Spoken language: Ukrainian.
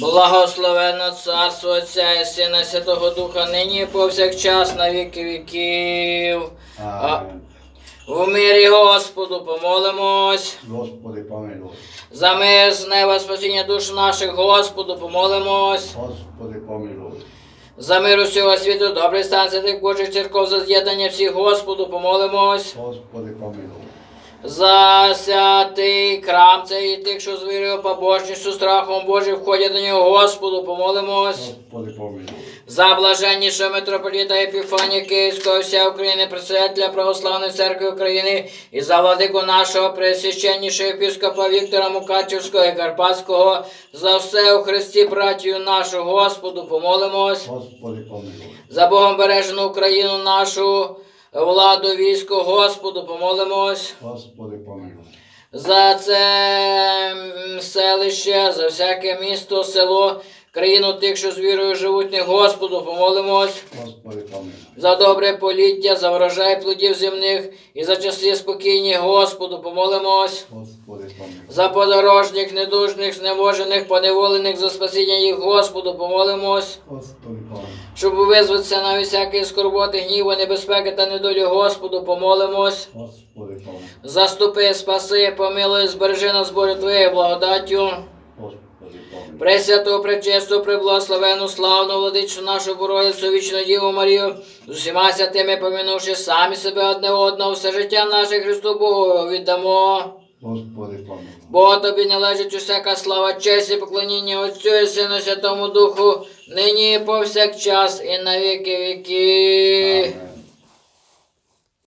Благословенно Царство Отця і Сина Святого Духа, нині і повсякчас на віки віків. Amen. У мирі Господу помолимось. Господи, помилуй. За мир з неба спасіння душ наших, Господу помолимось. Господи, помилуй. За мир усього світу, добрий стан святих Божих церков, за з'єднання всіх, Господу помолимось. Господи, помилуй. За святий храм цей і тих, що з вірою, побожністю, страхом Божим входять до нього, Господу помолимось. За блаженнішого митрополіта Епіфанія Київського, вся України, председателя Православної церкви України і за владику нашого пресвященнішого епіскопа Віктора Мукачівського і Карпатського, за все у Христі братію нашу, Господу помолимось. Господи, помилуй. За Богом бережену Україну нашу, владу військо, Господу помолимось. Господи, помилуй. За це селище, за всяке місто, село, країну тих, що з вірою живуть, не Господу помолимось. Господи, помилуй. За добре поліття, за врожай плодів земних і за часи спокійні, Господу помолимось. Господи, помилуй. За подорожніх, недужних, знеможених, поневолених, за спасіння їх, Господу помолимось. Господи, помилуй. Щоб визватися на всякі скорботи, гніву, небезпеки та недолі, Господу помолимось. Господи, помилуй. Заступи, спаси, помилуй, збережи нас, Боже, Твоєю благодаттю. Пресвяту, пречисту, преблагословену, славну владичу нашу Богородицю, вічну Діву Марію, з усіма святими помінувши самі себе одне одного, все життя наше Христу Богу віддамо. Господи. Бо тобі належить усяка слава, честь і поклоніння Отцю і Сину Святому Духу, нині і повсякчас і на віки віки.